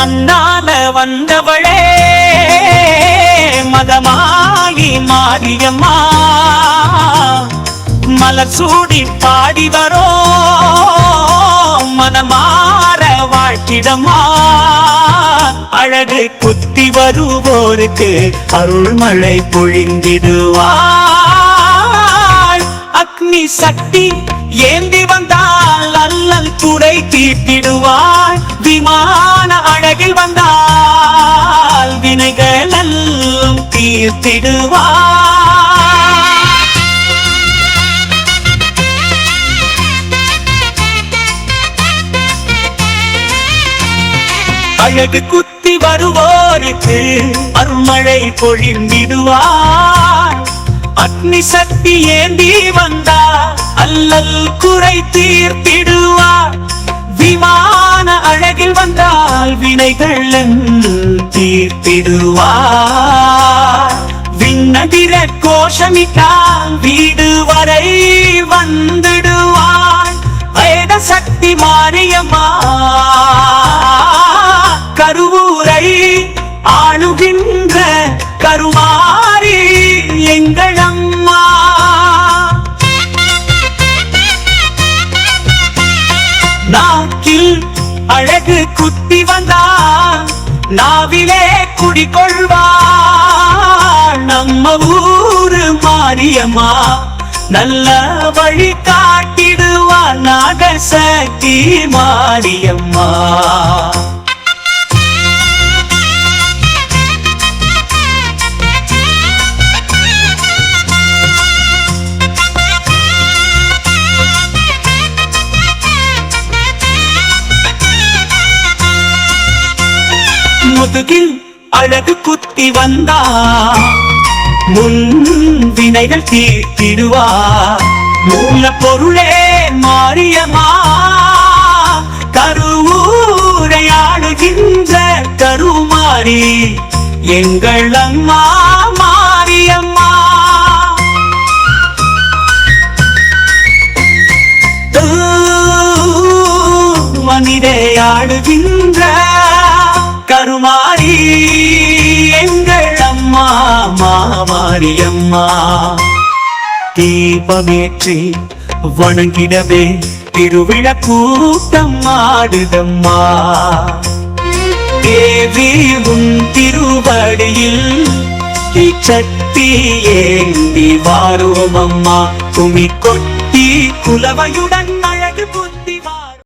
மண்ணால வந்தவளே மதமாயி மாரியம்மா மலர் சூடி பாடி வரோ மனமாற வாழ்த்திடமா அழகு குத்தி வருவோருக்கு அருள்மழை பொழிந்திடுவாள். அக்னி சக்தி அல்லல் விமான அழகில் வந்தால் வினைகள் எல்லாம் தீர்த்திடுவாள் அழகு குத்தி வருவோருக்கு அருமழை பொழிந்திடுவார் அக்னி சக்தி ஏந்தி வந்தார் அல்லல் குறைத்தி வினைகள் எல்லாம் தீர்த்திடுவார். விண்ணதிர கோஷமிட்டால் வீடு வரை வந்துடுவாள் வேத சக்தி மாரியம்மா கருவூரை ஆளுகின்ற கருமாரி எங்கள் அம்மா. நாக்கில் அழகு குத்தி நாவிலே குடிகொள்வாள் நம்ம ஊரு மாரியம்மா நல்ல வழி காட்டிடுவா நாகசக்தி மாரியம்மா. முதுகில் அழகு குத்தி வந்தா முன் வினைகள் தீர்த்திடுவா. மூல பொருளே மாரியம்மா கருவூரை ஆளுகின்ற கருமாரி எங்கள் அம்மா மாரியம்மா. மனிதே ஆடுகின்ற மாரியம்மா மாமாரியம்மா தீபமேற்றி வணங்கிடவே திருவிழ கூட்டம் ஆடுதம்மா. தேவி உன் திருவடியில் சக்தி ஏந்தி வாரோம் அம்மா. குமி கொட்டி குலவையுடன் அழகு புரி